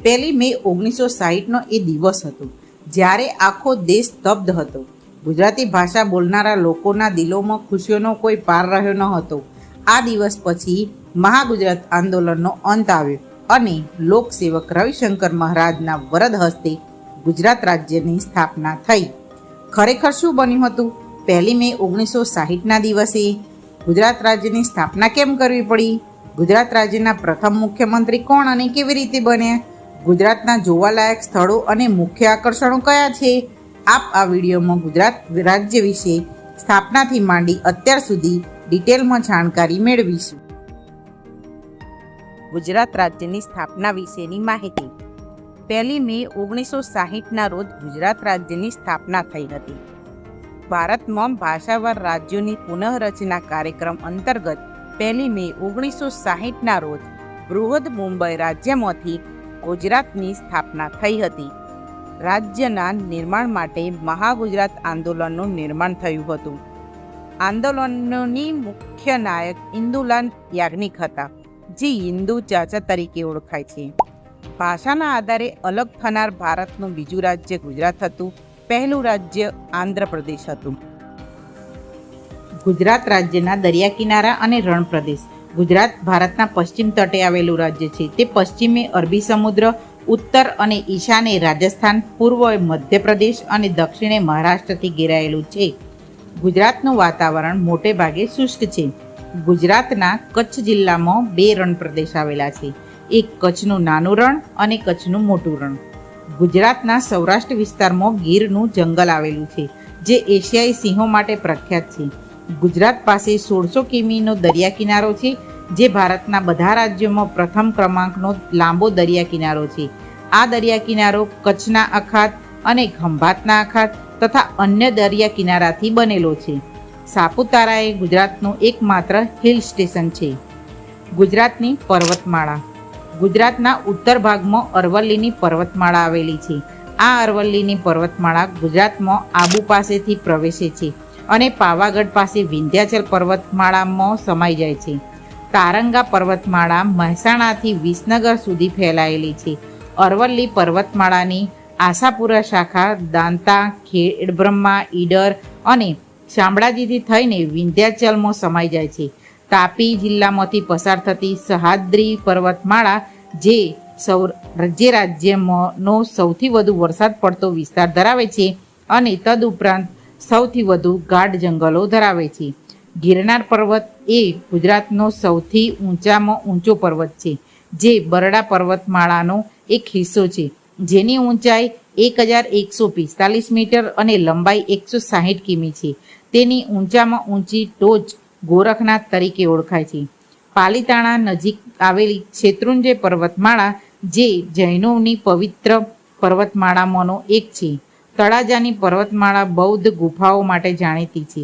પહેલી મે ઓગણીસો સાહીઠનો એ દિવસ હતો, જ્યારે આખો દેશ સ્તબ્ધ હતો. ગુજરાતી ભાષા બોલનારા લોકોના દિલોમાં ખુશીઓનો કોઈ પાર રહ્યો ન હતો. આ દિવસ પછી મહાગુજરાત આંદોલનનો અંત આવ્યો અને લોકસેવક રવિશંકર મહારાજના વરદ હસ્તે ગુજરાત રાજ્યની સ્થાપના થઈ. ખરેખર શું બન્યું હતું? પહેલી મે ઓગણીસો સાહીઠના દિવસે ગુજરાત રાજ્યની સ્થાપના કેમ કરવી પડી? ગુજરાત રાજ્યના પ્રથમ મુખ્યમંત્રી કોણ અને કેવી રીતે બન્યા? ગુજરાતના જોવાલાયક સ્થળો અને મુખ્ય આકર્ષણો કયા છે? આપ આ વિડીયોમાં ગુજરાત રાજ્ય વિશે સ્થાપનાથી માંડી અત્યાર સુધી ડિટેલમાં જાણકારી મેળવીશું. ગુજરાત રાજ્યની સ્થાપના વિશેની માહિતી. પહેલી મે ઓગણીસો સાહીઠના રોજ ગુજરાત રાજ્યની સ્થાપના થઈ હતી. ભારતમાં ભાષાવાર રાજ્યોની પુનઃરચના કાર્યક્રમ અંતર્ગત પહેલી મે ઓગણીસો સાહીઠના રોજ બૃહદ મુંબઈ રાજ્યમાંથી ગુજરાતની સ્થાપના થઈ હતી. રાજ્યના નિર્માણ માટે મહાગુજરાત આંદોલનનું નિર્માણ થયું હતું. આંદોલનની મુખ્ય નાયક ઇન્દુલાલ યાજ્ઞિક હતા, જે હિન્દુ ચાચા તરીકે ઓળખાય છે. ભાષાના આધારે અલગ થનાર ભારતનું બીજું રાજ્ય ગુજરાત હતું, પહેલું રાજ્ય આંધ્રપ્રદેશ હતું. ગુજરાત રાજ્યના દરિયા કિનારા અને રણ પ્રદેશ ગુજરાત ભારતના પશ્ચિમ તટે આવેલું રાજ્ય છે. તે પશ્ચિમે અરબી સમુદ્ર, ઉત્તર અને ઈશાને રાજસ્થાન, પૂર્વે મધ્યપ્રદેશ અને દક્ષિણે મહારાષ્ટ્રથી ઘેરાયેલું છે. ગુજરાતનું વાતાવરણ મોટે ભાગે શુષ્ક છે. ગુજરાતના કચ્છ જિલ્લામાં બે રણ પ્રદેશ આવેલા છે. એક કચ્છનું નાનું રણ અને કચ્છનું મોટું રણ. ગુજરાતના સૌરાષ્ટ્ર વિસ્તારમાં ગીરનું જંગલ આવેલું છે, જે એશિયાઈ સિંહો માટે પ્રખ્યાત છે. ગુજરાત પાસે સોળસો કિમીનો દરિયા કિનારો છે, જે ભારતના બધા રાજ્યોમાં પ્રથમ ક્રમાંકનો લાંબો દરિયા કિનારો છે. આ દરિયા કિનારો કચ્છના અખાત અને ખંભાતના અખાત તથા અન્ય દરિયા કિનારાથી બનેલો છે. સાપુતારા એ ગુજરાતનું એકમાત્ર હિલ સ્ટેશન છે. ગુજરાતની પર્વતમાળા. ગુજરાતના ઉત્તર ભાગમાં અરવલ્લીની પર્વતમાળા આવેલી છે. આ અરવલ્લીની પર્વતમાળા ગુજરાતમાં આબુ પાસેથી પ્રવેશે છે. અને પાવાગઢ પાસે વિંધ્યાચલ પર્વતમાળામાં સમાઈ જાય છે. તારંગા પર્વતમાળા મહેસાણાથી વિસનગર સુધી ફેલાયેલી છે. અરવલ્લી પર્વતમાળાની આશાપુરા શાખા, દાંતા ખેડબ્રહ્મા ઈડર અને શામળાજીથી થઈને વિંધ્યાચલમાં સમાઈ જાય છે. તાપી જિલ્લામાંથી પસાર થતી સહાદ્રી પર્વતમાળા, જે સૌ રાજ્ય રાજ્યમાંનો સૌથી વધુ વરસાદ પડતો વિસ્તાર ધરાવે છે અને તદુપરાંત સૌથી વધુ ગાઢ જંગલો ધરાવે છે. ગિરનાર પર્વત એ ગુજરાતનો સૌથી ઊંચામાં ઊંચો પર્વત છે, જે બરડા પર્વતમાળાનો એક હિસ્સો છે. જેની ઊંચાઈ એક હજાર એકસો પિસ્તાલીસ મીટર અને લંબાઈ એકસો સાહીઠ કિમી છે. તેની ઊંચામાં ઊંચી ટોચ ગોરખનાથ તરીકે ઓળખાય છે. પાલીતાણા નજીક આવેલી શેત્રુંજય પર્વતમાળા, જે જૈનોની પવિત્ર પર્વતમાળામાંનો એક છે. તળાજાની પર્વતમાળા બૌદ્ધ ગુફાઓ માટે જાણીતી છે.